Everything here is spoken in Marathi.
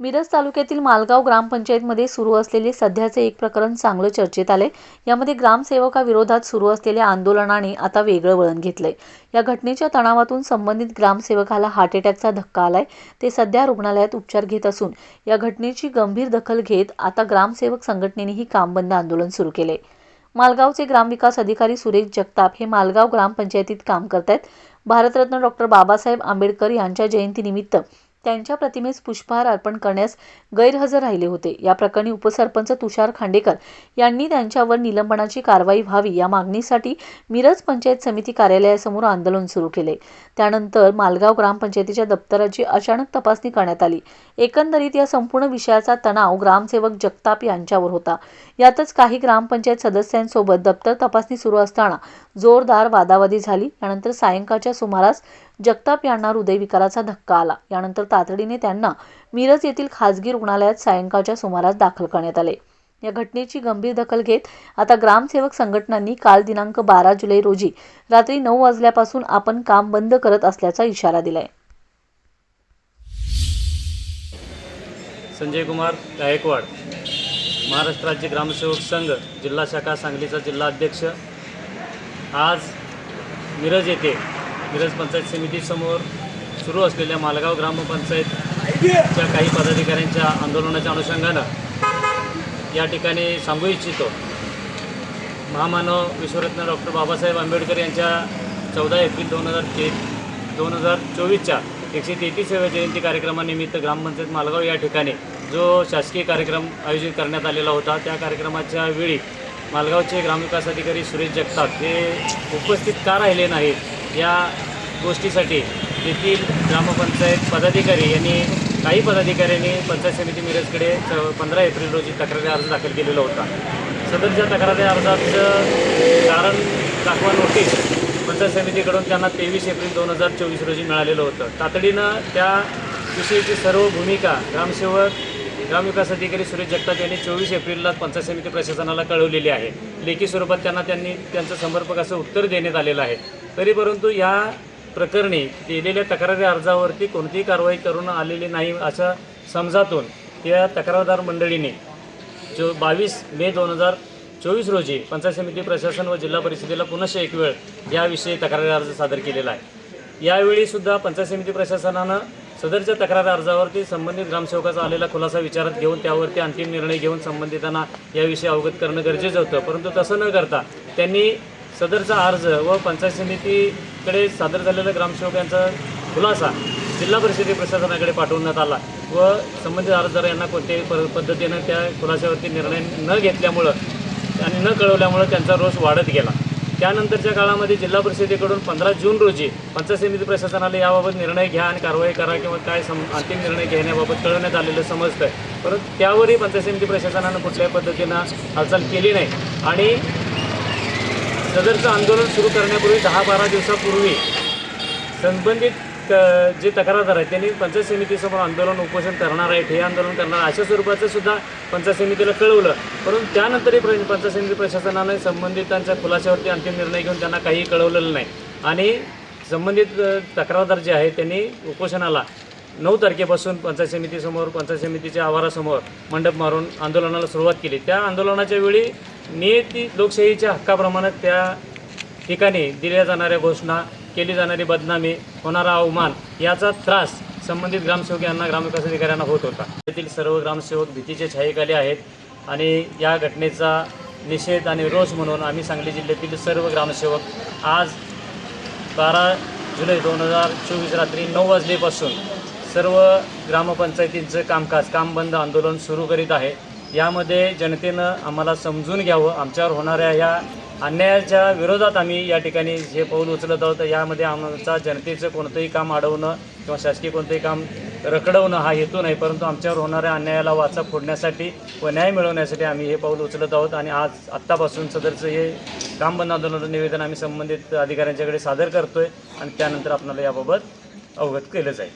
मिरज तालुक्यातील मालगाव ग्रामपंचायतमध्ये सुरू असलेले सध्याचे एक प्रकरण चांगलं चर्चेत आले यामध्ये ग्रामसेवकाविरोधात सुरू असलेल्या आंदोलनाने आता वेगळं वळण घेतलंय. या घटनेच्या तणावातून संबंधित ग्रामसेवकाला हार्ट अटॅकचा धक्का आलाय. ते सध्या रुग्णालयात उपचार घेत असून या घटनेची गंभीर दखल घेत आता ग्रामसेवक संघटनेनेही काम बंद आंदोलन सुरू केले मालगावचे ग्रामविकास अधिकारी सुरेश जगताप हे मालगाव ग्रामपंचायतीत काम करतायत. भारतरत्न डॉक्टर बाबासाहेब आंबेडकर यांच्या जयंतीनिमित्त त्यांच्या प्रतिमेस पुष्पहार अर्पण करण्यास गैरहजर राहिले होते. या प्रकरणी उपसरपंच तुषार खांडेकर यांनी त्यांच्यावर निलंबनाची कारवाई व्हावी या मागणीसाठी मिरज पंचायत समिती कार्यालयासमोर आंदोलन सुरू केले. त्यानंतर मालगाव ग्रामपंचायतीच्या दप्तराची अचानक तपासणी करण्यात आली. एकंदरीत या संपूर्ण विषयाचा तणाव ग्रामसेवक जगताप यांच्यावर होता. यातच काही ग्रामपंचायत सदस्यांसोबत दप्तर तपासणी सुरू असताना जोरदार वादावादी झाली. त्यानंतर सायंकाळच्या सुमारास जगताप यांना हृदयविकाराचा धक्का आला. यानंतर तातडीने त्यांना मिरज येथील खासगी रुग्णालयात सायंकाळच्या सुमारास दाखल करण्यात आले. या घटनेची गंभीर दखल घेत आता ग्रामसेवक संघटनांनी काल दिनांक बारा जुलै रोजी रात्री नऊ वाजल्यापासून आपण काम बंद करत असल्याचा इशारा दिलाय. संजय कुमार गायकवाड महाराष्ट्र राज्य ग्रामसेवक संघ जिल्हा शाखा सांगलीचा जिल्हा अध्यक्ष. आज मिरज येथे मिरज पंचायत समितीसमोर सुरू असलेल्या मालगाव ग्रामपंचायतच्या काही पदाधिकाऱ्यांच्या आंदोलनाच्या अनुषंगानं या ठिकाणी सांगू इच्छितो. महामानव विश्वरत्न डॉक्टर बाबासाहेब आंबेडकर यांच्या चौदा एप्रिल दोन हजार ते दोन हजार चोवीसच्या एकशे तेहतीसाव्या जयंती कार्यक्रमानिमित्त ग्रामपंचायत मालगाव या ठिकाणी जो शासकीय कार्यक्रम आयोजित करण्यात आलेला होता त्या कार्यक्रमाच्या वेळी मालगावचे ग्रामविकास अधिकारी सुरेश जगताप हे उपस्थित का राहिले नाहीत? या गोष्टीसाठी येथील ग्रामपंचायत पदाधिकारी यांनी काही पदाधिकाऱ्यांनी पंचायत समिती मिरजकडे च पंधरा एप्रिल रोजी तक्रारी अर्ज दाखल केलेला होता. सदरच्या तक्रारी अर्जाचं कारण दाखवा नोटीस पंचायत समितीकडून त्यांना तेवीस एप्रिल दोन हजार चोवीस रोजी मिळालेलं होतं. तातडीनं त्या विषयीची सर्व भूमिका ग्रामसेवक ग्रामविकास अधिकारी सुरेश जगताप यांनी चोवीस एप्रिलला पंचायत समिती प्रशासनाला कळवलेली आहे. लेखी स्वरूपात त्यांना त्यांनी त्यांचं समर्पक असं उत्तर देण्यात आलेलं आहे. तरी परंतु या प्रकरणी दिलेल्या तक्रारी अर्जावरती कोणतीही कारवाई करून आलेली नाही अशा समजातून त्या तक्रारदार मंडळीने जो बावीस मे दोन हजार चोवीस रोजी पंचायत समिती प्रशासन व जिल्हा परिषदेला पुनश्च एक वेळ याविषयी तक्रारी अर्ज सादर केलेला आहे. यावेळी सुद्धा पंचायत समिती प्रशासनानं सदरच्या तक्रार अर्जावरती संबंधित ग्रामसेवकाचा आलेला खुलासा विचारात घेऊन त्यावरती अंतिम निर्णय घेऊन संबंधितांना याविषयी अवगत करणं गरजेचं होतं. परंतु तसं न करता त्यांनी सदरचा अर्ज व पंचायत समितीकडे सादर झालेला ग्रामसेवकांचा खुलासा जिल्हा परिषदे प्रशासनाकडे पाठवण्यात आला व संबंधित अर्जदार यांना कोणत्याही प पद्धतीनं त्या खुलाशावरती निर्णय न घेतल्यामुळं आणि न कळवल्यामुळं त्यांचा रोष वाढत गेला. त्यानंतरच्या काळामध्ये जिल्हा परिषदेकडून पंधरा जून रोजी पंचायत समिती प्रशासनाला याबाबत निर्णय घ्या आणि कारवाई करा किंवा काय सम अंतिम निर्णय घेण्याबाबत कळवण्यात आलेलं समजतं परंतु त्यावरही पंचायत समिती प्रशासनानं कुठल्याही पद्धतीनं हालचाल केली नाही. आणि सदरचं आंदोलन सुरू करण्यापूर्वी दहा बारा दिवसापूर्वी संबंधित जे तक्रारदार आहेत त्यांनी पंचायत समितीसमोर आंदोलन उपोषण करणार आहेत हे आंदोलन करणार अशा स्वरूपाचं सुद्धा पंचायत समितीला कळवलं. परंतु त्यानंतरही प्र पंचायत समिती प्रशासनाने संबंधितांच्या खुलाशावरती अंतिम निर्णय घेऊन त्यांना काही कळवलेलं नाही. आणि संबंधित तक्रारदार जे आहेत त्यांनी उपोषणाला नऊ तारखेपासून पंचायत समितीसमोर पंचायत समितीच्या आवारासमोर मंडप मारून आंदोलनाला सुरुवात केली. त्या आंदोलनाच्या वेळी नियती लोकशाहीच्या हक्काप्रमाणे त्या ठिकाणी दिल्या जाणाऱ्या घोषणा केली जाणारी बदनामी होणारा अवमान याचा त्रास संबंधित ग्रामसेवक यांना ग्रामविकास अधिकाऱ्यांना होत होता. येथील सर्व ग्रामसेवक भीतीचे छायेखाली आहेत आणि या घटनेचा निषेध आणि रोष म्हणून आम्ही सांगली जिल्ह्यातील सर्व ग्रामसेवक आज बारा जुलै दोन हजार चोवीस रात्री नऊ वाजलेपासून सर्व ग्रामपंचायतींचं कामकाज काम बंद आंदोलन सुरू करीत आहे. यामध्ये जनतेनं आम्हाला समजून घ्यावं. आमच्यावर होणाऱ्या ह्या अन्यायाच्या विरोधात आम्ही या ठिकाणी हे पाऊल उचलत आहोत. यामध्ये आमचा जनतेचं कोणतंही काम अडवणं किंवा शासकीय कोणतंही काम रखडवणं हा हेतू नाही परंतु आमच्यावर होणाऱ्या अन्यायाला वाचा फोडण्यासाठी व न्याय मिळवण्यासाठी आम्ही हे पाऊल उचलत आहोत आणि आज आत्तापासून सदरचं हे काम बंद आंदोलनाचं निवेदन आम्ही संबंधित अधिकाऱ्यांच्याकडे सादर करतोय आणि त्यानंतर आपल्याला याबाबत अवगत केलं जाईल.